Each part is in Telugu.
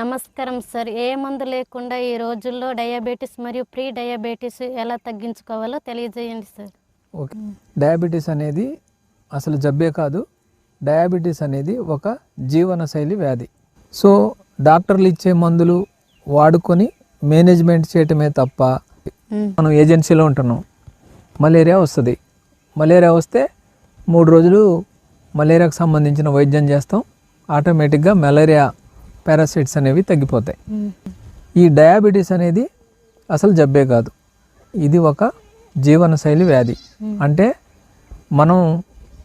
నమస్కారం సార్. ఏ మందు లేకుండా ఈ రోజుల్లో డయాబెటీస్ మరియు ప్రీ డయాబెటీస్ ఎలా తగ్గించుకోవాలో తెలియజేయండి సార్. ఓకే. డయాబెటీస్ అనేది అసలు జబ్బే కాదు. డయాబెటీస్ అనేది ఒక జీవనశైలి వ్యాధి. సో డాక్టర్లు ఇచ్చే మందులు వాడుకొని మేనేజ్మెంట్ చేయటమే తప్ప మనం ఏజెన్సీలో ఉంటున్నాం. మలేరియా వస్తుంది. మలేరియా వస్తే మూడు రోజులు మలేరియాకు సంబంధించిన వైద్యం చేస్తాం. ఆటోమేటిక్గా మలేరియా పారాసైట్స్ అనేవి తగ్గిపోతాయి. ఈ డయాబెటీస్ అనేది అసలు జబ్బే కాదు. ఇది ఒక జీవనశైలి వ్యాధి. అంటే మనం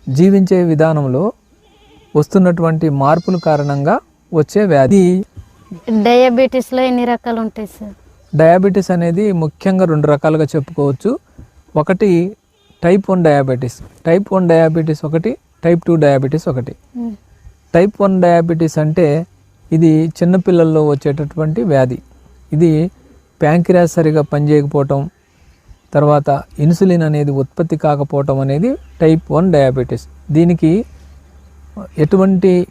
జీవించే విధానంలో వస్తున్నటువంటి మార్పుల కారణంగా వచ్చే వ్యాధి. డయాబెటీస్లో ఎన్ని రకాలు ఉంటాయి సార్? డయాబెటీస్ అనేది ముఖ్యంగా రెండు రకాలుగా చెప్పుకోవచ్చు. ఒకటి type one diabetes. Type one diabetes ఒకటి టైప్ టూ డయాబెటీస్ ఒకటి. టైప్ వన్ డయాబెటీస్ అంటే ఇది చిన్నపిల్లల్లో వచ్చేటటువంటి వ్యాధి. ఇది ప్యాంక్రియాస్ సరిగా పనిచేయకపోవటం తర్వాత ఇన్సులిన్ అనేది ఉత్పత్తి కాకపోవటం అనేది టైప్ వన్ డయాబెటీస్. దీనికి ఎటువంటి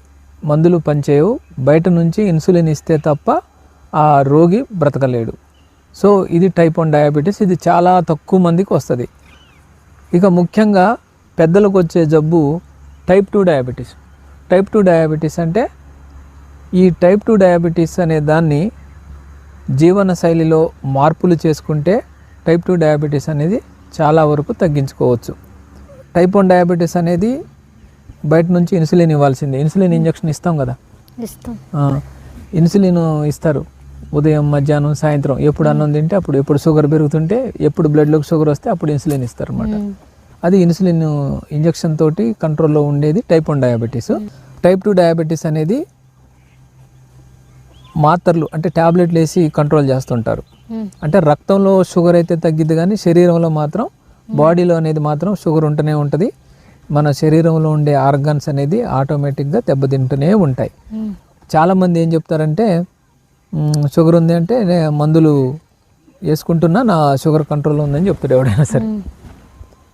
మందులు పనిచేయవు. బయట నుంచి ఇన్సులిన్ ఇస్తే తప్ప ఆ రోగి బ్రతకలేడు. సో ఇది టైప్ వన్ డయాబెటీస్. ఇది చాలా తక్కువ మందికి వస్తుంది. ఇక ముఖ్యంగా పెద్దలకు వచ్చే జబ్బు type two diabetes. Type two diabetes అంటే ఈ టైప్ టూ డయాబెటీస్ అనే దాన్ని జీవన శైలిలో మార్పులు చేసుకుంటే టైప్ టూ డయాబెటీస్ అనేది చాలా వరకు తగ్గించుకోవచ్చు. టైప్ వన్ డయాబెటీస్ అనేది బయట నుంచి ఇన్సులిన్ ఇవ్వాల్సిందే. ఇన్సులిన్ ఇంజెక్షన్ ఇస్తాం కదా? ఇన్సులిన్ ఇస్తారు. ఉదయం మధ్యాహ్నం సాయంత్రం. ఎప్పుడు అన్నం తింటే అప్పుడు ఎప్పుడు షుగర్ పెరుగుతుంటే ఎప్పుడు బ్లడ్లోకి షుగర్ వస్తే అప్పుడు ఇన్సులిన్ ఇస్తారు అనమాట. అది ఇన్సులిన్ ఇంజెక్షన్ తోటి కంట్రోల్లో ఉండేది type one diabetes type two diabetes అనేది మాత్రలు అంటే ట్యాబ్లెట్లు వేసి కంట్రోల్ చేస్తుంటారు. అంటే రక్తంలో షుగర్ అయితే తగ్గిద్ది కానీ శరీరంలో మాత్రం బాడీలో అనేది మాత్రం షుగర్ ఉంటూనే ఉంటుంది. మన శరీరంలో ఉండే ఆర్గన్స్ అనేది ఆటోమేటిక్గా దెబ్బతింటూనే ఉంటాయి. చాలామంది ఏం చెప్తారంటే "మ్, షుగర్ ఉంది అంటే "నే మందులు వేసుకుంటున్నా నా షుగర్ కంట్రోల్లో ఉందని చెప్తాడు ఎవడైనా సరే.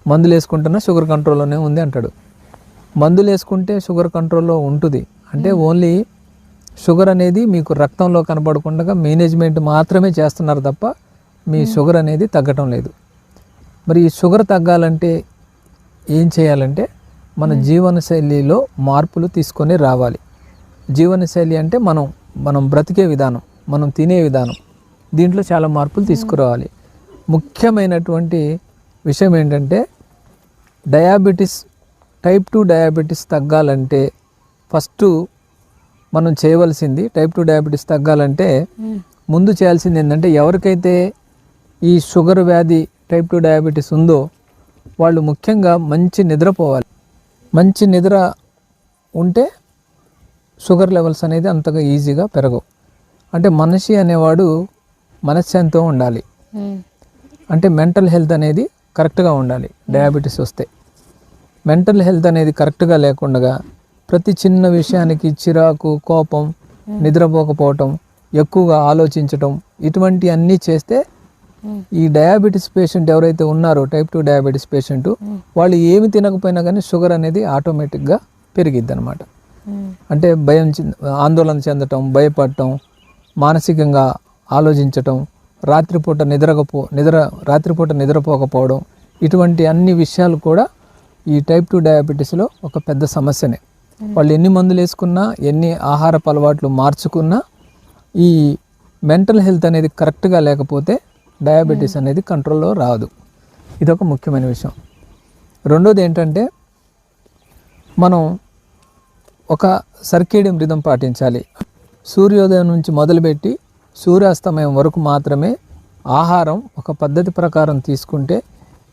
మందులు వేసుకుంటున్నా షుగర్ కంట్రోల్లోనే ఉంది అంటాడు. మందులు వేసుకుంటే షుగర్ కంట్రోల్లో ఉంటుంది. అంటే ఓన్లీ షుగర్ అనేది మీకు రక్తంలో కనబడకుండా మేనేజ్మెంట్ మాత్రమే చేస్తున్నారు తప్ప మీ షుగర్ అనేది తగ్గటం లేదు. మరి ఈ షుగర్ తగ్గాలంటే ఏం చేయాలంటే మన జీవనశైలిలో మార్పులు తీసుకొని రావాలి. జీవనశైలి అంటే మనం మనం బ్రతికే విధానం మనం తినే విధానం దీంట్లో చాలా మార్పులు తీసుకురావాలి. ముఖ్యమైనటువంటి విషయం ఏంటంటే డయాబెటీస్ టైప్ టూ డయాబెటీస్ తగ్గాలంటే ఫస్ట్ మనం చేయవలసింది టైప్ టూ డయాబెటీస్ తగ్గాలంటే. ముందు చేయాల్సింది ఏంటంటే ఎవరికైతే ఈ షుగర్ వ్యాధి టైప్ టూ డయాబెటీస్ ఉందో వాళ్ళు ముఖ్యంగా మంచి నిద్రపోవాలి మంచి నిద్ర ఉంటే షుగర్ లెవెల్స్ అనేది అంతగా ఈజీగా పెరగవు. అంటే మనిషి అనేవాడు మనశ్శాంతితో ఉండాలి. అంటే మెంటల్ హెల్త్ అనేది కరెక్ట్గా ఉండాలి. డయాబెటీస్ వస్తే. మెంటల్ హెల్త్ అనేది కరెక్ట్గా లేకుండా ప్రతి చిన్న విషయానికి చిరాకు కోపం నిద్రపోకపోవటం ఎక్కువగా ఆలోచించటం ఇటువంటి అన్నీ చేస్తే. ఈ డయాబెటీస్ పేషెంట్ ఎవరైతే ఉన్నారో టైప్ టూ డయాబెటీస్ పేషెంట్ వాళ్ళు ఏమి తినకపోయినా కానీ షుగర్ అనేది ఆటోమేటిక్గా పెరిగిద్ది అనమాట. అంటే భయం ఆందోళన చెందటం భయపడటం మానసికంగా ఆలోచించటం రాత్రిపూట నిద్రకపో నిద్ర రాత్రిపూట నిద్రపోకపోవడం ఇటువంటి అన్ని విషయాలు కూడా ఈ టైప్ టూ డయాబెటీస్లో ఒక పెద్ద సమస్యనే వాళ్ళు ఎన్ని మందులు వేసుకున్నా ఎన్ని ఆహారపు అలవాట్లు మార్చుకున్నా ఈ మెంటల్ హెల్త్ అనేది కరెక్ట్గా లేకపోతే డయాబెటీస్ అనేది కంట్రోల్లో రాదు. ఇదొక ముఖ్యమైన విషయం. రెండోది ఏంటంటే మనం ఒక సర్కేడియం రిధం పాటించాలి. సూర్యోదయం నుంచి మొదలుపెట్టి సూర్యాస్తమయం వరకు మాత్రమే ఆహారం ఒక పద్ధతి ప్రకారం తీసుకుంటే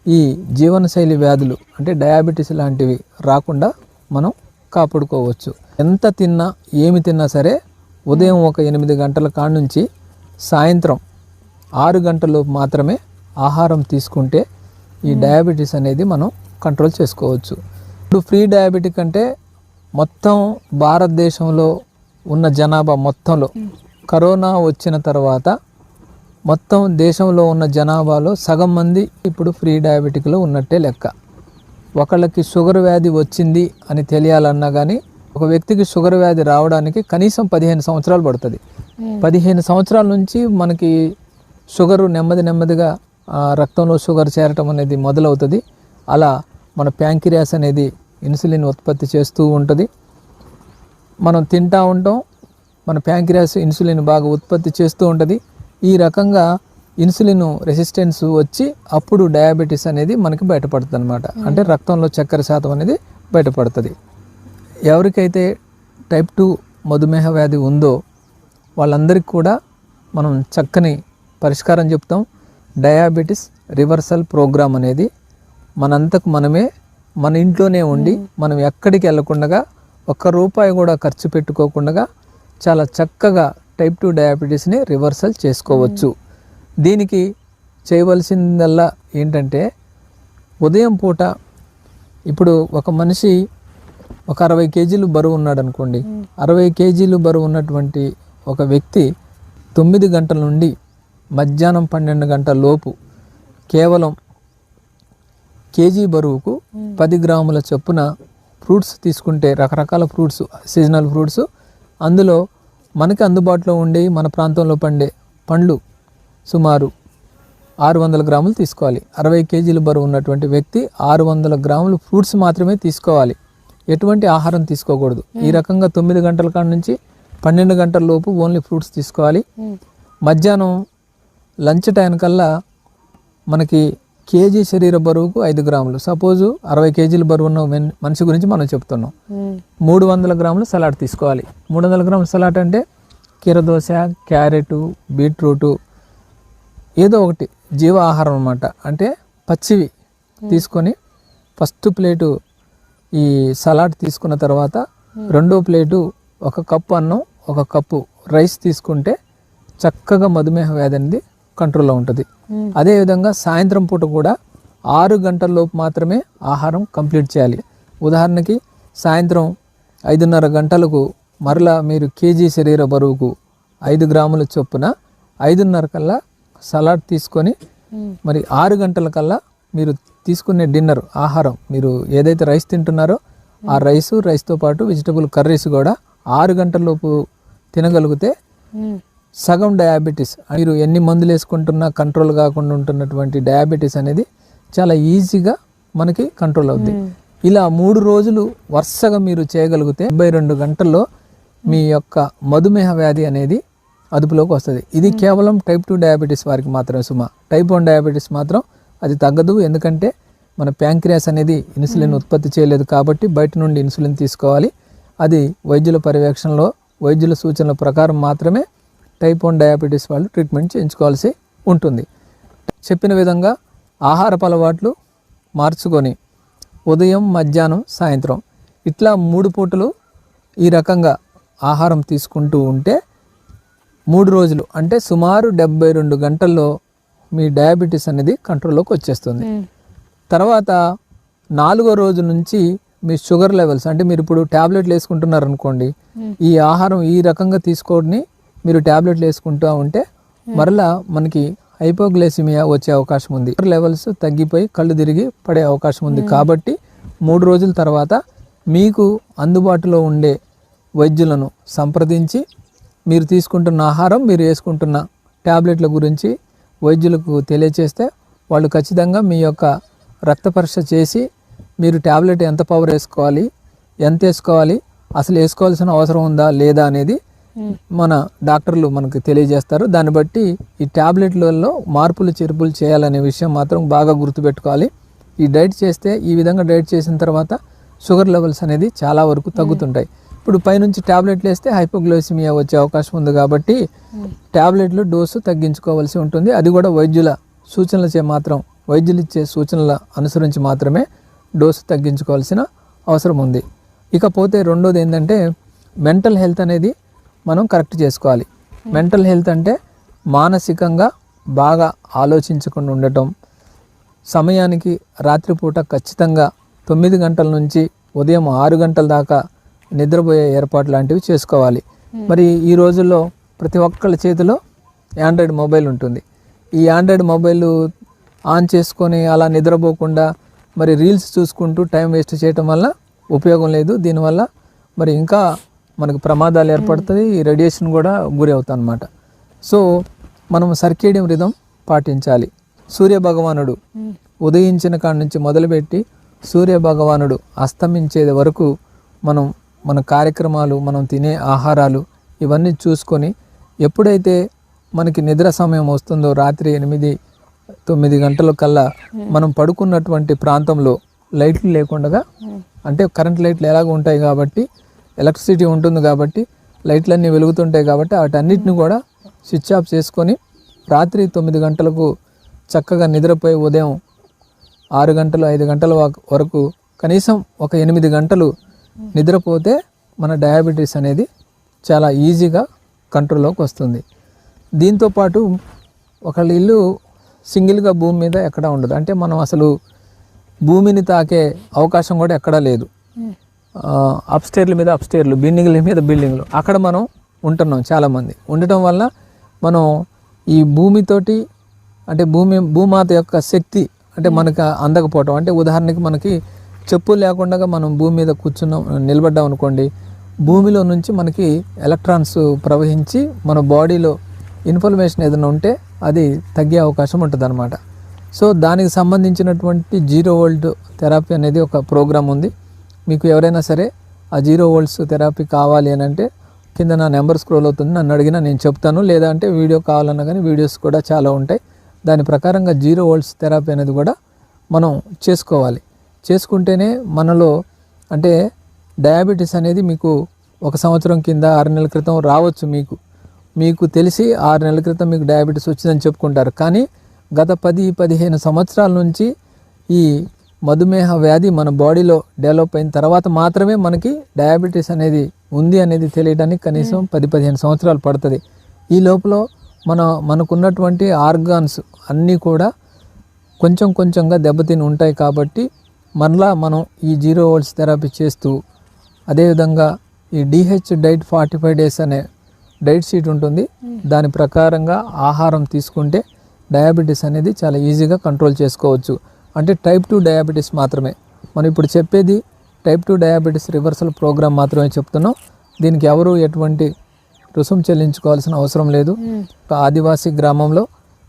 ఈ జీవనశైలి వ్యాధులు అంటే డయాబెటీస్ లాంటివి రాకుండా మనం కాపాడుకోవచ్చు. ఎంత తిన్నా ఏమి తిన్నా సరే ఉదయం ఒక ఎనిమిది గంటల కాడ నుంచి సాయంత్రం ఆరు గంటలు మాత్రమే ఆహారం తీసుకుంటే ఈ డయాబెటీస్ అనేది మనం కంట్రోల్ చేసుకోవచ్చు. ఇప్పుడు ఫ్రీ డయాబెటిక్ అంటే మొత్తం భారతదేశంలో ఉన్న జనాభా మొత్తంలో కరోనా వచ్చిన తర్వాత మొత్తం దేశంలో ఉన్న జనాభాలో సగం మంది ఇప్పుడు ఫ్రీ డయాబెటిక్లో ఉన్నట్టే లెక్క. ఒకళ్ళకి షుగర్ వ్యాధి వచ్చింది అని తెలియాలన్నా కానీ ఒక వ్యక్తికి షుగర్ వ్యాధి రావడానికి కనీసం పదిహేను సంవత్సరాలు పడుతుంది. పదిహేను సంవత్సరాల నుంచి మనకి షుగరు నెమ్మది నెమ్మదిగా రక్తంలో షుగర్ చేరటం అనేది మొదలవుతుంది. అలా మన ప్యాంకిరియాస్ అనేది ఇన్సులిన్ ఉత్పత్తి చేస్తూ ఉంటుంది. మనం తింటా ఉంటాం మన ప్యాంక్రియాస్ ఇన్సులిన్ బాగా ఉత్పత్తి చేస్తూ ఉంటుంది. ఈ రకంగా ఇన్సులిన్ రెసిస్టెన్స్ వచ్చి అప్పుడు డయాబెటీస్ అనేది మనకి బయటపడుతుంది అనమాట అంటే రక్తంలో చక్కెర శాతం అనేది బయటపడుతుంది. ఎవరికైతే టైప్ టూ మధుమేహ వ్యాధి ఉందో వాళ్ళందరికీ కూడా మనం చక్కని పరిష్కారం చెప్తాం. డయాబెటిస్ రివర్సల్ ప్రోగ్రామ్ అనేది మనంతకు మనమే మన ఇంట్లోనే ఉండి మనం ఎక్కడికి వెళ్ళకుండా ఒక్క రూపాయి కూడా ఖర్చు పెట్టుకోకుండా చాలా చక్కగా టైప్ టూ డయాబెటీస్ని రివర్సల్ చేసుకోవచ్చు. దీనికి చేయవలసిందల్లా ఏంటంటే ఉదయం పూట ఇప్పుడు ఒక మనిషి ఒక అరవై కేజీలు బరువు ఉన్నాడు అనుకోండి అరవై కేజీలు బరువు ఉన్నటువంటి ఒక వ్యక్తి తొమ్మిది గంటల నుండి మధ్యాహ్నం పన్నెండు గంటల లోపు కేవలం కేజీ బరువుకు పది గ్రాముల చొప్పున ఫ్రూట్స్ తీసుకుంటే రకరకాల ఫ్రూట్స్ సీజనల్ ఫ్రూట్స్ అందులో మనకి అందుబాటులో ఉండే మన ప్రాంతంలో పండే పండ్లు సుమారు ఆరు వందల గ్రాములు తీసుకోవాలి. అరవై కేజీల బరువు ఉన్నటువంటి వ్యక్తి ఆరు వందల గ్రాములు ఫ్రూట్స్ మాత్రమే తీసుకోవాలి. ఎటువంటి ఆహారం తీసుకోకూడదు. ఈ రకంగా తొమ్మిది గంటల కాడ నుంచి పన్నెండు గంటల లోపు ఓన్లీ ఫ్రూట్స్ తీసుకోవాలి. మధ్యాహ్నం లంచ్ టైం కల్లా మనకి కేజీ శరీర బరువుకు ఐదు గ్రాములు. సపోజు అరవై కేజీల బరువు ఉన్న మెన్- మనిషి గురించి మనం చెప్తున్నాం. మూడు వందల గ్రాములు సలాడ్ తీసుకోవాలి. మూడు వందల గ్రాముల సలాడ్ అంటే కీరదోస క్యారెట్ బీట్రూటు ఏదో ఒకటి జీవ ఆహారం అన్నమాట. అంటే పచ్చివి తీసుకొని ఫస్ట్ ప్లేటు ఈ సలాడ్ తీసుకున్న తర్వాత రెండో ప్లేటు ఒక కప్పు అన్నం ఒక కప్పు రైస్ తీసుకుంటే చక్కగా మధుమేహ వ్యాధి అనేది కంట్రోల్లో ఉంటుంది. అదేవిధంగా సాయంత్రం పూట కూడా ఆరు గంటల లోపు మాత్రమే ఆహారం కంప్లీట్ చేయాలి. ఉదాహరణకి సాయంత్రం ఐదున్నర గంటలకు మరలా మీరు కేజీ శరీర బరువుకు ఐదు గ్రాముల చొప్పున ఐదున్నర కల్లా సలాడ్ తీసుకొని. మరి ఆరు గంటల కల్లా మీరు తీసుకునే డిన్నర్ ఆహారం మీరు ఏదైతే రైస్ తింటున్నారో ఆ రైసు రైస్తో పాటు వెజిటబుల్ కర్రీస్ కూడా ఆరు గంటల లోపు తినగలిగితే. సగం డయాబెటీస్ మీరు ఎన్ని మందులు వేసుకుంటున్నా కంట్రోల్ కాకుండా ఉంటున్నటువంటి డయాబెటీస్ అనేది చాలా ఈజీగా మనకి కంట్రోల్ అవుద్ది ఇలా మూడు రోజులు వరుసగా మీరు చేయగలిగితే డెబ్బై రెండు గంటల్లో మీ యొక్క మధుమేహ వ్యాధి అనేది అదుపులోకి వస్తుంది. ఇది కేవలం టైప్ టూ డయాబెటీస్ వారికి మాత్రమే సుమా. టైప్ వన్ డయాబెటీస్ మాత్రం అది తగ్గదు. ఎందుకంటే మన ప్యాంక్రియాస్ అనేది ఇన్సులిన్ ఉత్పత్తి చేయలేదు కాబట్టి బయట నుండి ఇన్సులిన్ తీసుకోవాలి. అది వైద్యుల పర్యవేక్షణలో వైద్యుల సూచనల ప్రకారం మాత్రమే టైప్ వన్ డయాబెటీస్ వాళ్ళు ట్రీట్మెంట్ చేయించుకోవాల్సి ఉంటుంది. చెప్పిన విధంగా ఆహారపు అలవాట్లు మార్చుకొని ఉదయం మధ్యాహ్నం సాయంత్రం ఇట్లా మూడు పూటలు ఈ రకంగా ఆహారం తీసుకుంటూ ఉంటే మూడు రోజులు అంటే సుమారు డెబ్బై రెండు గంటల్లో మీ డయాబెటీస్ అనేది కంట్రోల్లోకి వచ్చేస్తుంది. తర్వాత నాలుగో రోజు నుంచి మీ షుగర్ లెవెల్స్ అంటే మీరు ఇప్పుడు ట్యాబ్లెట్లు వేసుకుంటున్నారు అనుకోండి. ఈ ఆహారం ఈ రకంగా తీసుకోని మీరు ట్యాబ్లెట్లు వేసుకుంటూ ఉంటే మరలా మనకి హైపోగ్లైసిమియా వచ్చే అవకాశం ఉంది షుగర్ లెవెల్స్ తగ్గిపోయి కళ్ళు తిరిగి పడే అవకాశం ఉంది కాబట్టి మూడు రోజుల తర్వాత మీకు అందుబాటులో ఉండే వైద్యులను సంప్రదించి మీరు తీసుకుంటున్న ఆహారం మీరు వేసుకుంటున్న ట్యాబ్లెట్ల గురించి వైద్యులకు తెలియచేస్తే వాళ్ళు ఖచ్చితంగా మీ యొక్క రక్త పరీక్ష చేసి మీరు ట్యాబ్లెట్ ఎంత పవర్ వేసుకోవాలి ఎంత వేసుకోవాలి అసలు వేసుకోవాల్సిన అవసరం ఉందా లేదా అనేది. మన డాక్టర్లు మనకు తెలియజేస్తారు. దాన్ని బట్టి ఈ ట్యాబ్లెట్లలో మార్పులు చేర్పులు చేయాలనే విషయం మాత్రం బాగా గుర్తుపెట్టుకోవాలి. ఈ డైట్ చేస్తే ఈ విధంగా డైట్ చేసిన తర్వాత షుగర్ లెవెల్స్ అనేది చాలా వరకు తగ్గుతుంటాయి. ఇప్పుడు పైనుంచి ట్యాబ్లెట్లు వేస్తే హైపోగ్లైసిమియా వచ్చే అవకాశం ఉంది కాబట్టి ట్యాబ్లెట్లు డోసు తగ్గించుకోవాల్సి ఉంటుంది. అది కూడా వైద్యుల సూచనలచే మాత్రం వైద్యులు ఇచ్చే సూచనల అనుసరించి మాత్రమే డోసు తగ్గించుకోవాల్సిన అవసరం ఉంది. ఇకపోతే రెండోది ఏంటంటే మెంటల్ హెల్త్ అనేది మనం కరెక్ట్ చేసుకోవాలి. మెంటల్ హెల్త్ అంటే మానసికంగా బాగా ఆలోచించకుండా ఉండటం. సమయానికి రాత్రిపూట ఖచ్చితంగా తొమ్మిది గంటల నుంచి ఉదయం ఆరు గంటల దాకా నిద్రపోయే ఏర్పాటు లాంటివి చేసుకోవాలి. మరి ఈ రోజుల్లో ప్రతి ఒక్కళ్ళ చేతిలో ఆండ్రాయిడ్ మొబైల్ ఉంటుంది. ఈ ఆండ్రాయిడ్ మొబైల్ ఆన్ చేసుకొని అలా నిద్రపోకుండా మరి రీల్స్ చూసుకుంటూ టైం వేస్ట్ చేయటం వల్ల ఉపయోగం లేదు. దీనివల్ల మరి ఇంకా మనకు ప్రమాదాలు ఏర్పడుతుంది ఈ రేడియేషన్ కూడా గురి అవుతాం అనమాట సో మనం సర్కేడియం రిధం పాటించాలి. సూర్య భగవానుడు ఉదయించిన కాడ నుంచి మొదలుపెట్టి సూర్య భగవానుడు అస్తమించేది వరకు మనం మన కార్యక్రమాలు మనం తినే ఆహారాలు ఇవన్నీ చూసుకొని ఎప్పుడైతే మనకి నిద్ర సమయం వస్తుందో రాత్రి ఎనిమిది తొమ్మిది గంటల కల్లా మనం పడుకున్నటువంటి ప్రాంతంలో లైట్లు లేకుండా అంటే కరెంట్ లైట్లు ఎలాగ ఉంటాయి కాబట్టి ఎలక్ట్రిసిటీ ఉంటుంది కాబట్టి లైట్లన్నీ వెలుగుతుంటాయి కాబట్టి వాటన్నిటిని కూడా స్విచ్ ఆఫ్ చేసుకొని రాత్రి తొమ్మిది గంటలకు చక్కగా నిద్రపోయి ఉదయం ఆరు గంటలు ఐదు గంటల వరకు- వరకు కనీసం ఒక ఎనిమిది గంటలు నిద్రపోతే మన డయాబెటీస్ అనేది చాలా ఈజీగా కంట్రోల్లోకి వస్తుంది. దీంతోపాటు ఒకళ్ళ ఇల్లు సింగిల్గా భూమి మీద ఎక్కడా ఉండదు. అంటే మనం అసలు భూమిని తాకే అవకాశం కూడా ఎక్కడా లేదు. అప్స్టేర్ల మీద అప్స్టేర్లు బిల్డింగ్ల మీద బిల్డింగ్లు అక్కడ మనం ఉంటున్నాం చాలామంది. ఉండటం వల్ల మనం ఈ భూమితోటి అంటే భూమి భూమాత యొక్క శక్తి అంటే మనకు అందకపోవటం. అంటే ఉదాహరణకి మనకి చెప్పులు లేకుండా మనం భూమి మీద కూర్చున్నాం నిలబడ్డాం అనుకోండి భూమిలో నుంచి మనకి ఎలక్ట్రాన్స్ ప్రవహించి మన బాడీలో ఇన్ఫర్మేషన్ ఏదైనా ఉంటే అది తగ్గే అవకాశం ఉంటుంది అనమాట సో దానికి సంబంధించినటువంటి జీరో వోల్ట్ థెరపీ అనేది ఒక ప్రోగ్రామ్ ఉంది. మీకు ఎవరైనా సరే ఆ జీరో వోల్ట్స్ థెరపీ కావాలి అని అంటే కింద నా నెంబర్ స్క్రోల్ అవుతుంది నన్ను అడిగినా నేను చెప్తాను. లేదా అంటే వీడియో కావాలన్నా కానీ వీడియోస్ కూడా చాలా ఉంటాయి. దాని ప్రకారంగా జీరో వోల్ట్స్ థెరపీ అనేది కూడా మనం చేసుకోవాలి. చేసుకుంటేనే మనలో అంటే డయాబెటీస్ అనేది మీకు ఒక సంవత్సరం కింద ఆరు నెలల క్రితం రావచ్చు మీకు. మీకు తెలిసి ఆరు నెలల క్రితం మీకు డయాబెటీస్ వచ్చిందని చెప్పుకుంటారు. కానీ గత పది పదిహేను సంవత్సరాల నుంచి ఈ మధుమేహ వ్యాధి మన బాడీలో డెవలప్ అయిన తర్వాత మాత్రమే మనకి డయాబెటీస్ అనేది ఉంది అనేది తెలియడానికి కనీసం పది పదిహేను సంవత్సరాలు పడుతుంది. ఈ లోపల మన మనకున్నటువంటి ఆర్గాన్స్ అన్నీ కూడా కొంచెం కొంచెంగా దెబ్బతిని ఉంటాయి కాబట్టి మరలా మనం ఈ జీరో వోల్ట్స్ థెరపీ చేస్తూ అదేవిధంగా ఈ DH diet forty five days అనే డైట్ షీట్ ఉంటుంది. దాని ప్రకారంగా ఆహారం తీసుకుంటే డయాబెటీస్ అనేది చాలా ఈజీగా కంట్రోల్ చేసుకోవచ్చు. అంటే టైప్ టూ డయాబెటీస్ మాత్రమే. మనం ఇప్పుడు చెప్పేది type two diabetes reversal programme మాత్రమే చెప్తున్నాం. దీనికి ఎవరు ఎటువంటి రుసుము చెల్లించుకోవాల్సిన అవసరం లేదు. ఒక ఆదివాసీ గ్రామంలో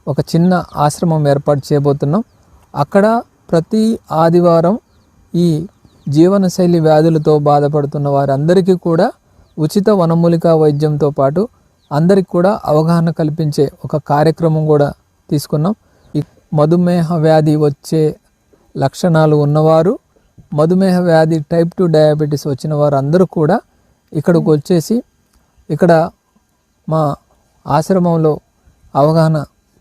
ఒక చిన్న ఆశ్రమం ఏర్పాటు చేయబోతున్నాం. అక్కడ ప్రతి ఆదివారం ఈ జీవనశైలి వ్యాధులతో బాధపడుతున్న వారందరికీ కూడా ఉచిత వనమూలిక వైద్యంతో పాటు అందరికి కూడా అవగాహన కల్పించే ఒక కార్యక్రమం కూడా తీసుకున్నాం. ఈ మధుమేహ వ్యాధి వచ్చే లక్షణాలు ఉన్నవారు మధుమేహ వ్యాధి టైప్ టూ డయాబెటీస్ వచ్చిన వారు అందరూ కూడా ఇక్కడికి వచ్చేసి ఇక్కడ మా ఆశ్రమంలో అవగాహన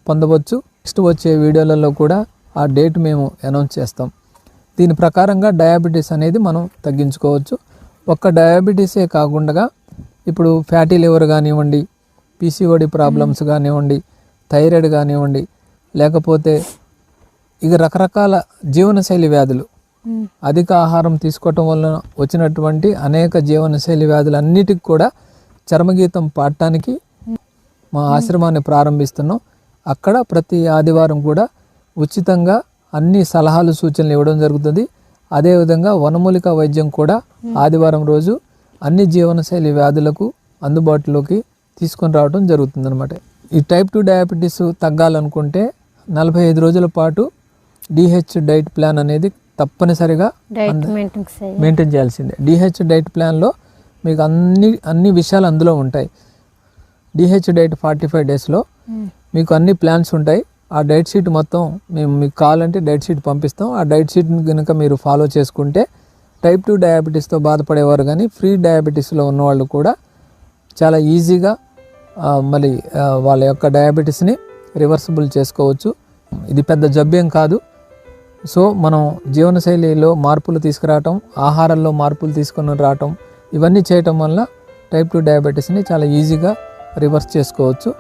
పొందవచ్చు. నెక్స్ట్ వచ్చే వీడియోలలో కూడా ఆ డేట్ మేము అనౌన్స్ చేస్తాం. దీని ప్రకారంగా డయాబెటీస్ అనేది మనం తగ్గించుకోవచ్చు. ఒక్క డయాబెటీసే కాకుండా ఇప్పుడు ఫ్యాటీ లివర్ కానివ్వండి పీసీఓడి ప్రాబ్లమ్స్ కానివ్వండి థైరాయిడ్ కానివ్వండి లేకపోతే ఇక రకరకాల జీవనశైలి వ్యాధులు. అధిక ఆహారం తీసుకోవటం వలన వచ్చినటువంటి అనేక జీవనశైలి వ్యాధులు అన్నిటికి కూడా చర్మగీతం పాడటానికి మా ఆశ్రమాన్ని ప్రారంభిస్తున్నాం. అక్కడ ప్రతి ఆదివారం కూడా ఉచితంగా అన్ని సలహాలు సూచనలు ఇవ్వడం జరుగుతుంది. అదేవిధంగా వనమూలిక వైద్యం కూడా ఆదివారం రోజు అన్ని జీవనశైలి వ్యాధులకు అందుబాటులోకి తీసుకొని రావడం జరుగుతుంది అనమాట ఈ టైప్ టూ డయాబెటీస్ తగ్గాలనుకుంటే నలభై ఐదు రోజుల పాటు డిహెచ్ డైట్ ప్లాన్ అనేది తప్పనిసరిగా మెయింటైన్ చేయాల్సిందే. డిహెచ్ డైట్ ప్లాన్లో మీకు అన్ని అన్ని విషయాలు అందులో ఉంటాయి. డిహెచ్ డైట్ ఫార్టీ ఫైవ్ డేస్లో మీకు అన్ని ప్లాన్స్ ఉంటాయి. ఆ డైట్ షీట్ మొత్తం మేము మీకు కావాలంటే డైట్ షీట్ పంపిస్తాం. ఆ డైట్ షీట్ని కనుక మీరు ఫాలో చేసుకుంటే టైప్ టూ డయాబెటీస్తో బాధపడేవారు కానీ ఫ్రీ డయాబెటీస్లో ఉన్నవాళ్ళు కూడా చాలా ఈజీగా మళ్ళీ వాళ్ళ యొక్క డయాబెటీస్ని రివర్సిబుల్ చేసుకోవచ్చు. ఇది పెద్ద జబ్బేం కాదు. సో మనం జీవనశైలిలో మార్పులు తీసుకురావటం ఆహారంలో మార్పులు తీసుకొని రావటం ఇవన్నీ చేయటం వల్ల టైప్ టూ డయాబెటీస్ని చాలా ఈజీగా రివర్స్ చేసుకోవచ్చు.